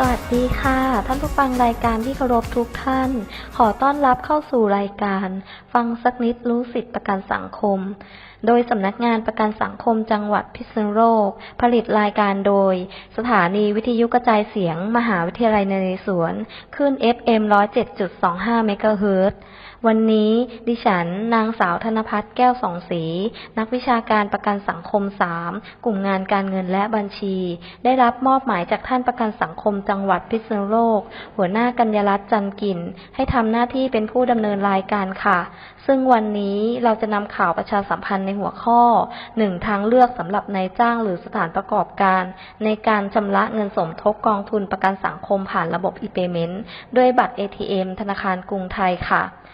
สวัสดีค่ะ ท่านผู้ฟังรายการที่เคารพทุกท่าน ขอต้อนรับเข้าสู่รายการ ฟังสักนิดรู้สิทธิประกันสังคม โดยสำนักงานประกันสังคมจังหวัดพิษณุโลก ผลิตรายการโดย สถานีวิทยุกระจายเสียง มหาวิทยาลัยนเรศวรขึ้น FM 107.25เมกะเฮิรตซ์วันนี้ดิฉัน นางสาวธนพัฒน์แก้วสองศรีนักวิชาการประกันสังคม 3 กลุ่มงานการเงินและบัญชี ได้รับมอบหมายจากท่านประกันสังคมจังหวัดพิษณุโลก หัวหน้ากัญญารัตน์จันกิน ให้ทำหน้าที่เป็นผู้ดำเนินรายการค่ะ ซึ่งวันนี้เราจะนำข่าวประชาสัมพันธ์ในหัวข้อ 1 ทางเลือกสำหรับนายจ้างหรือสถานประกอบการ ในการชำระเงินสมทบกองทุนประกันสังคมผ่านระบบ e-payment ด้วยบัตร ATM ธนาคารกรุงไทยค่ะ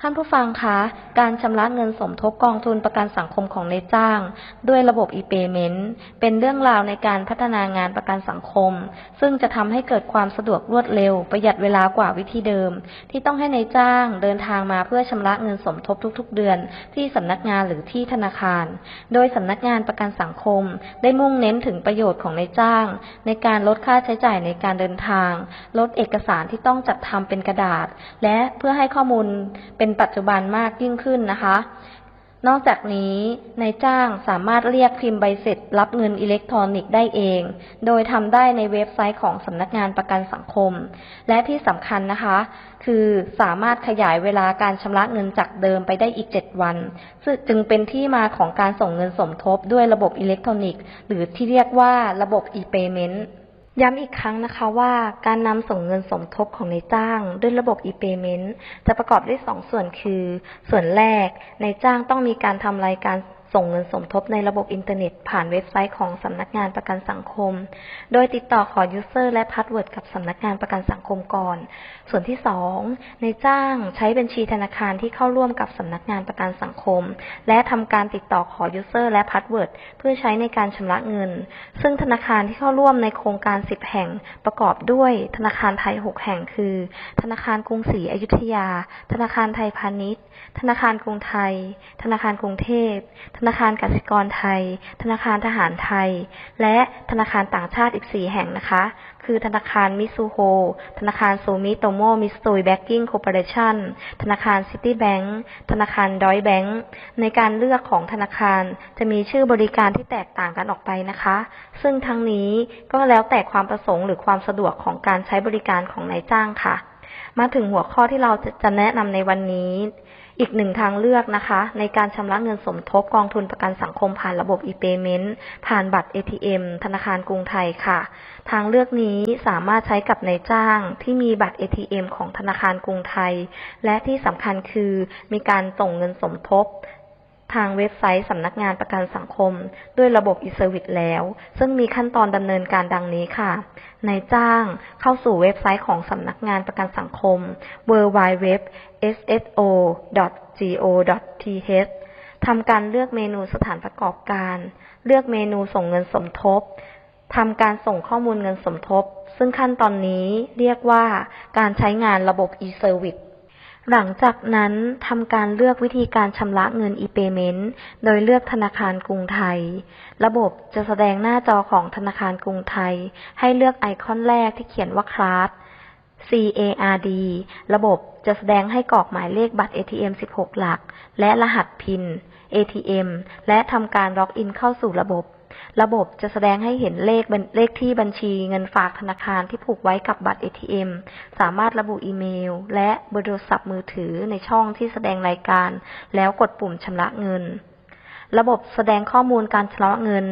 ท่านผู้ฟังคะ การชำระเงินสมทบกองทุนประกันสังคมของนายจ้าง ด้วยระบบ e-payment เป็นเรื่องราวในการพัฒนางานประกันสังคม ซึ่งจะทำให้เกิดความสะดวกรวดเร็ว ประหยัดเวลากว่าวิธีเดิม ที่ต้องให้นายจ้างเดินทางมาเพื่อชำระเงินสมทบทุก ๆ เดือน ที่สำนักงานหรือที่ธนาคาร โดยสำนักงานประกันสังคม ได้มุ่งเน้นถึงประโยชน์ของนายจ้าง ในการลดค่าใช้จ่ายในการเดินทาง ลดเอกสารที่ต้องจัดทำเป็นกระดาษ และเพื่อให้ข้อมูลเป็นเปัจจุบันมากยิ่งขึ้นนะคะ นอกจากนี้นายจ้างสามารถเรียกพิมพ์ใบเสร็จ รับเงินอิเล็กทรอนิกส์ได้เอง โดยทำได้ในเว็บไซต์ของสำนักงานประกันสังคม และที่สำคัญนะคะ คือสามารถขยายเวลาการชำระเงินจากเดิมไปได้อีก 7 วัน ซึ่งจึงเป็นที่มาของการส่งเงินสมทบด้วยระบบอิเล็กทรอนิกส์ หรือที่เรียกว่าระบบ e-payment ย้ำอีกครั้งนะคะว่าการนำส่งเงินสมทบของนายจ้าง ด้วยระบบ e-payment จะประกอบด้วยสองส่วนคือ ส่วนแรกนายจ้างต้องมีการทำรายการ ส่งเงินสมทบในระบบอินเทอร์เน็ต ผ่านเว็บไซต์ของสำนักงานประกันสังคม โดยติดต่อขอ user และ password กับสำนักงานประกันสังคมก่อน ส่วนที่สองนจ้างใช้บัญชีธนาคารที่เข้าร่วมกับสำนักงานประกันสังคม และทำการติดต่อขอ user และ password เพื่อใช้ในการชำระเงิน ซึ่งธนาคารที่เข้าร่วมในโครงการ 10 แห่งประกอบด้วย ธนาคารไทย 6 แห่งคือ ธนาคารกรุงศรีอยุธยา ธนาคารไทยพาณิชย์ ธนาคารกรุงไทย ธนาคารกรุงเทพธนาคารกสิกรไทย ธนาคารทหารไทย และธนาคารต่างชาติอีก 4 แห่งนะคะ คือธนาคารมิซูโฮ ธนาคารซูมิโตโมมิส t ุยแบงกิ้งคอร์ปอเรชั่น ธนาคารซิตี้แบงก์ธนาคารดอยแบงก์ในการเลือกของธนาคารจะมีชื่อบริการที่แตกต่างกันออกไปนะคะ ซึ่งทั้งนี้ก็แล้วแต่ความประสงค์หรือความสะดวกของการใช้บริการของนายจ้างค่ะ มาถึงหัวข้อที่เราจะจะแนะนำในวันนี้ อีกหนึ่งทางเลือกนะคะ ในการชำระเงินสมทบกองทุนประกันสังคมผ่านระบบ e-payment ผ่านบัตร ATM ธนาคารกรุงไทยค่ะ ทางเลือกนี้สามารถใช้กับนายจ้างที่มีบัตร ATM ของธนาคารกรุงไทย และที่สำคัญคือมีการส่งเงินสมทบ ทางเว็บไซต์สำนักงานประกันสังคม ด้วยระบบ e-service แล้ว ซึ่งมีขั้นตอนดำเนินการดังนี้ค่ะ นายจ้างเข้าสู่เว็บไซต์ของสำนักงานประกันสังคม www.sso.go.th ทำการเลือกเมนูสถานประกอบการ เลือกเมนูส่งเงินสมทบทำการส่งข้อมูลเงินสมทบ ซึ่งขั้นตอนนี้เรียกว่าการใช้งานระบบ e-service หลังจากนั้นทำการเลือกวิธีการชำระเงิน e-payment โดยเลือกธนาคารกรุงไทย ระบบจะแสดงหน้าจอของธนาคารกรุงไทย ให้เลือกไอคอนแรกที่เขียนว่า card CARD ระบบจะแสดงให้กรอกหมายเลขบัตร ATM 16 หลัก และรหัสพิน ATM และทำการล็อกอินเข้าสู่ระบบ ระบบจะแสดงให้เห็นเลขเลขที่บัญชีเงินฝากธนาคารที่ผูกไว้กับบัตร ATM สามารถระบุอีเมล และเบอร์โทรศัพท์มือถือในช่องที่แสดงรายการ แล้วกดปุ่มชำระเงิน ระบบแสดงข้อมูลการชำระเงิน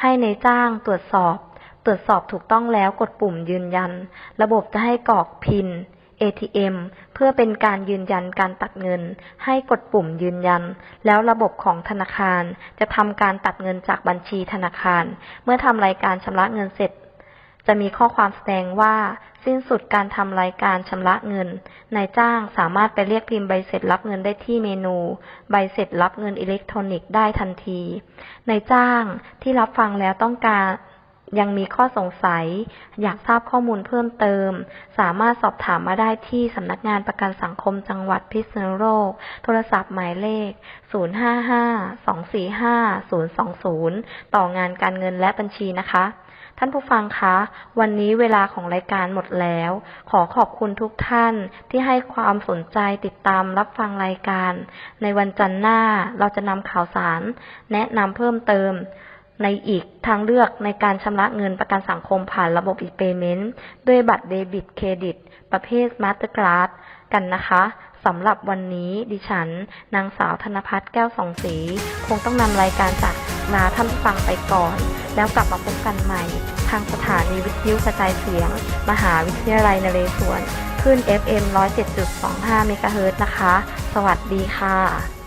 ให้ในจ้างตรวจสอบ ตรวจสอบถูกต้องแล้วกดปุ่มยืนยัน ระบบจะให้กรอกพิน ATM เพื่อเป็นการยืนยันการตัดเงิน ให้กดปุ่มยืนยัน แล้วระบบของธนาคารจะทำการตัดเงินจากบัญชีธนาคาร เมื่อทำรายการชำระเงินเสร็จ จะมีข้อความแสดงว่า สิ้นสุดการทำรายการชำระเงิน นายจ้างสามารถไปเรียกพิมพ์ใบเสร็จรับเงินได้ที่เมนู ใบเสร็จรับเงินอิเล็กทรอนิกส์ได้ทันที นายจ้างที่รับฟังแล้วต้องการ ยังมีข้อสงสัย อยากทราบข้อมูลเพิ่มเติม สามารถสอบถามมาได้ที่สำนักงานประกันสังคมจังหวัดพิษณุโลก โทรศัพท์หมายเลข 055-245-020 ต่องานการเงินและบัญชีนะคะ ท่านผู้ฟังคะ วันนี้เวลาของรายการหมดแล้ว ขอขอบคุณทุกท่านที่ให้ความสนใจติดตามรับฟังรายการ ในวันจันทร์หน้าเราจะนำข่าวสาร แนะนำเพิ่มเติม ในอีกทางเลือกในการชำระเงินประกันสังคมผ่านระบบ e-payment ด้วยบัตรเดบิตเครดิต ประเภท Mastercard กันนะคะสำหรับวันนี้ดิฉัน นางสาวธนพัฒน์แก้วสองสี คงต้องนำรายการจากลาท่านฟังไปก่อน แล้วกลับมาพบกันใหม่ ทางสถานีวิทยุกระจายเสียง มหาวิทยาลัยนเรศวรคลื่น FM 107.25เมกะเฮิรตซ์นะคะ สวัสดีค่ะ